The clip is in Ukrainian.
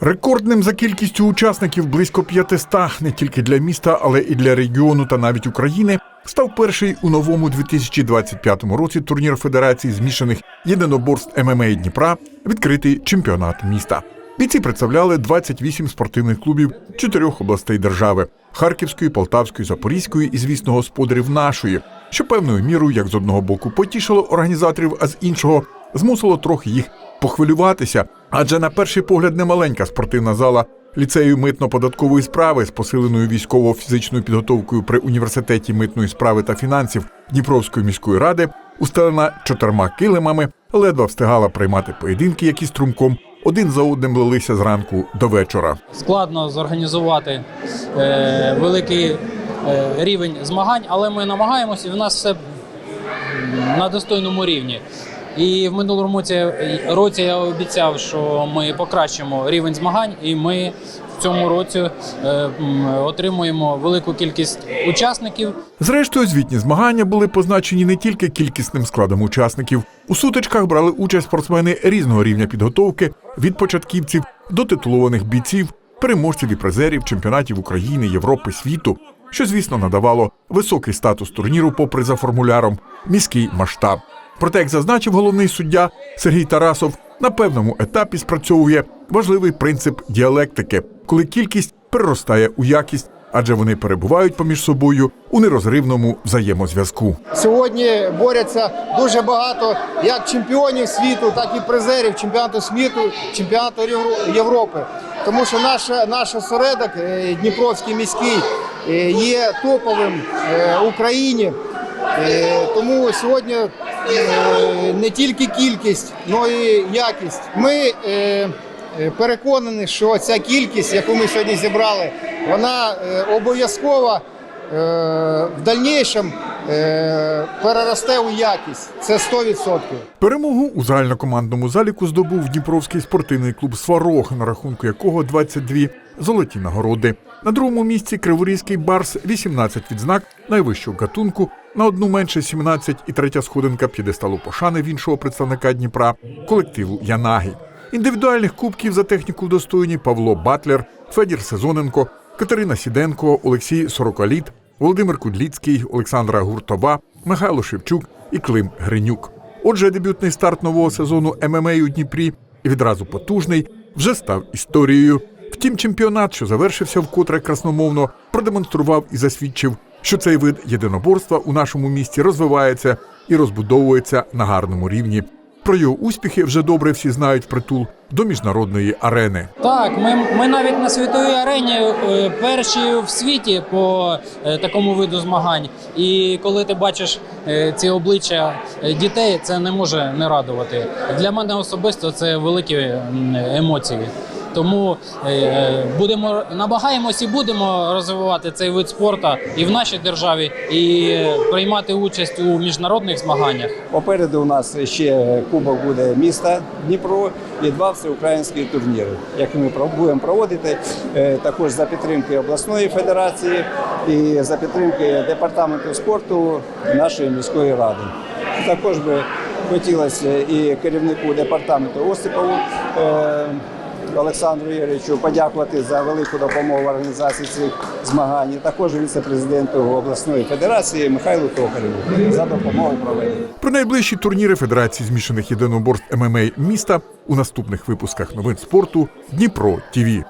Рекордним за кількістю учасників близько 500 не тільки для міста, але і для регіону та навіть України став перший у новому 2025 році турнір Федерації змішаних єдиноборств ММА Дніпра відкритий чемпіонат міста. Бійці представляли 28 спортивних клубів чотирьох областей держави: Харківської, Полтавської, Запорізької і, звісно, господарів нашої, що певною мірою, як з одного боку, потішило організаторів, а з іншого змусило трохи їх похвилюватися. Адже на перший погляд немаленька спортивна зала ліцею митно-податкової справи з посиленою військово-фізичною підготовкою при університеті митної справи та фінансів Дніпровської міської ради, устелена чотирма килимами, ледве встигала приймати поєдинки, які струмком один за одним лилися зранку до вечора. складно зорганізувати е, великий е, рівень змагань, але ми намагаємося, і в нас все на достойному рівні. І в минулому році, я обіцяв, що ми покращимо рівень змагань, і ми в цьому році е, отримуємо велику кількість учасників. Зрештою, звітні змагання були позначені не тільки кількісним складом учасників. У сутичках брали участь спортсмени різного рівня підготовки від початківців до титулованих бійців, переможців і призерів чемпіонатів України, Європи, світу, що, звісно, надавало високий статус турніру, попри за формуляром міський масштаб. Проте, як зазначив головний суддя Сергій Тарасов, на певному етапі спрацьовує важливий принцип діалектики, коли кількість переростає у якість, адже вони перебувають поміж собою у нерозривному взаємозв'язку. Сьогодні борються дуже багато як чемпіонів світу, так і призерів чемпіонату світу, чемпіонату Європи. Тому що наш, наш осередок е, Дніпровський міський е, є топовим е, в Україні. Тому сьогодні не тільки кількість, але і якість. Ми е, е, переконані, що ця кількість, яку ми сьогодні зібрали, вона е, обов'язково в дальнішому переросте у якість. Це 100%. Перемогу у загальнокомандному заліку здобув Дніпровський спортивний клуб Сварог, на рахунку якого 22 золоті нагороди. На другому місці Криворізький Барс 18 відзнак найвищого гатунку, на одну менше 17 і третя сходинка п'єдесталу пошани в іншого представника Дніпра колективу Янаги. Індивідуальних кубків за техніку вдостоєні Павло Батлер, Федір Сезоненко, Катерина Сіденко, Олексій Сорокаліт, Володимир Кудліцький, Олександра Гуртова, Михайло Шевчук і Клим Гринюк. Отже, дебютний старт нового сезону ММА у Дніпрі і відразу потужний вже став історією. Втім, чемпіонат, що завершився вкотре красномовно, продемонстрував і засвідчив, що цей вид єдиноборства у нашому місті розвивається і розбудовується на гарному рівні. Про його успіхи вже добре всі знають впритул до міжнародної арени. Так, ми, ми навіть на світовій арені е, перші в світі по е, такому виду змагань. І коли ти бачиш е, ці обличчя дітей, це не може не радувати. Для мене особисто це великі емоції. Тому е, е, будемо намагаємось і будемо розвивати цей вид спорту і в нашій державі, і приймати участь у міжнародних змаганнях. Попереду у нас ще кубок буде міста Дніпро і два всеукраїнські турніри, які ми будемо проводити е, також за підтримки обласної федерації і за підтримки департаменту спорту нашої міської ради. Також би хотілося і керівнику департаменту Осипову. Олександру Ігоровичу подякувати за велику допомогу в організації цих змагань. Також віце-президенту обласної федерації Михайлу Токареву за допомогу проведення. Про найближчі турніри Федерації змішаних єдиноборств ММА міста у наступних випусках новин спорту Дніпро ТІВІ.